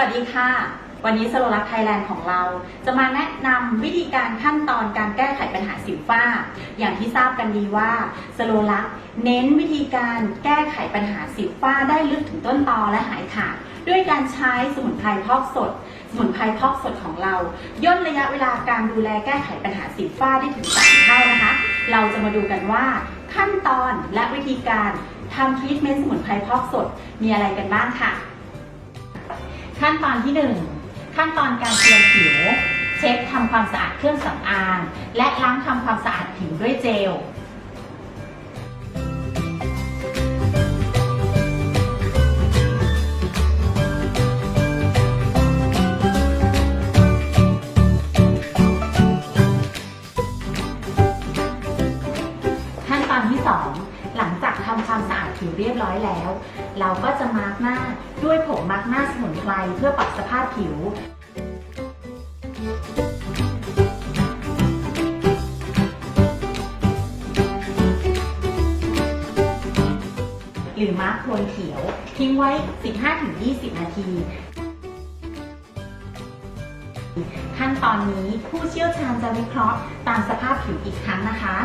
วัสดีค่ะ วันนี้สโลลักไทยแลนด์ของเรา จะมาแนะนำวิธีการขั้นตอนการแก้ไขปัญหาสิวฝ้า อย่างที่ทราบกันดีว่าสโลลักเน้นวิธีการแก้ไขปัญหาสิวฝ้าได้ลึกถึงต้นตอและหายขาดด้วยการใช้สมุนไพรพอกสด สมุนไพรพอกสดของเรา ย่นระยะเวลาการดูแลแก้ไขปัญหาสิวฝ้าได้ถึง3เท่านะคะ เราจะมาดูกันว่าขั้นตอนและวิธีการทำทรีทเมนต์สมุนไพรพอกสดมีอะไรกันบ้างค่ะ ขั้นตอนที่ 1 ขั้นตอนการเตรียมผิว เช็คทำความสะอาดเครื่องสำอาง และล้างทำความสะอาดผิวด้วยเจล ผิวเรียบร้อยแล้ว เราก็จะมาร์กหน้าด้วยผงมาร์กหน้าสมุนไพรเพื่อปรับสภาพผิวหรือมาร์กโทนเขียว ทิ้งไว้ 15-20 นาที ขั้นตอนนี้ผู้เชี่ยวชาญจะวิเคราะห์ตามสภาพผิวอีกครั้งนะคะ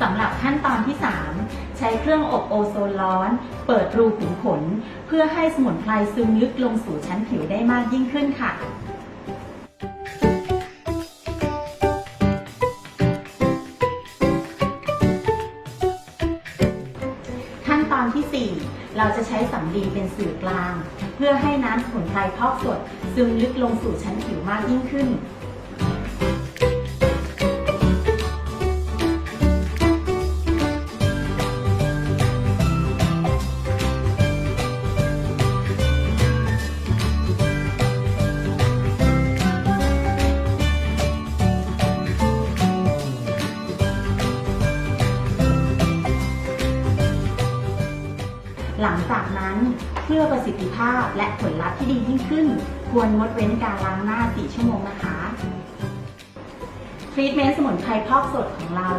สำหรับขั้นตอนที่ 3 ใช้เครื่องอบโอโซนร้อน เปิดรูขุมขน เพื่อให้สมุนไพรซึมลึกลงสู่ชั้นผิวได้มากยิ่งขึ้นค่ะขั้นตอนที่ 4 เราจะใช้สำลีเป็นสื่อกลาง เพื่อให้น้ำสมุนไพรพอกสด ซึมลึกลงสู่ชั้นผิวมากยิ่งขึ้น หลังจากนั้นเพื่อประสิทธิภาพและผลลัพธ์ที่ดียิ่งขึ้น ควรงดเว้นการล้างหน้า 4 ชั่วโมงนะคะทรีทเมนต์สมุนไพรพอกสดของเรา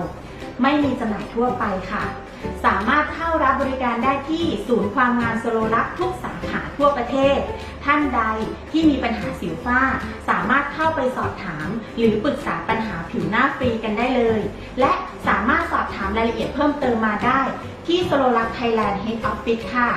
ไม่มีจำหน่ายทั่วไปค่ะ สามารถเข้ารับบริการได้ที่ศูนย์ความงามสโลลักทุกสาขาทั่วประเทศ ท่านใดที่มีปัญหาสิวฝ้า สามารถเข้าไปสอบถาม หรือปรึกษาปัญหาผิวหน้าฟรีกันได้เลย และสามารถ อบถามรายละเอียดเพิ่มเติมมาได้ ที่สโลลักไทยแลนด์เฮดออฟฟิศค่ะ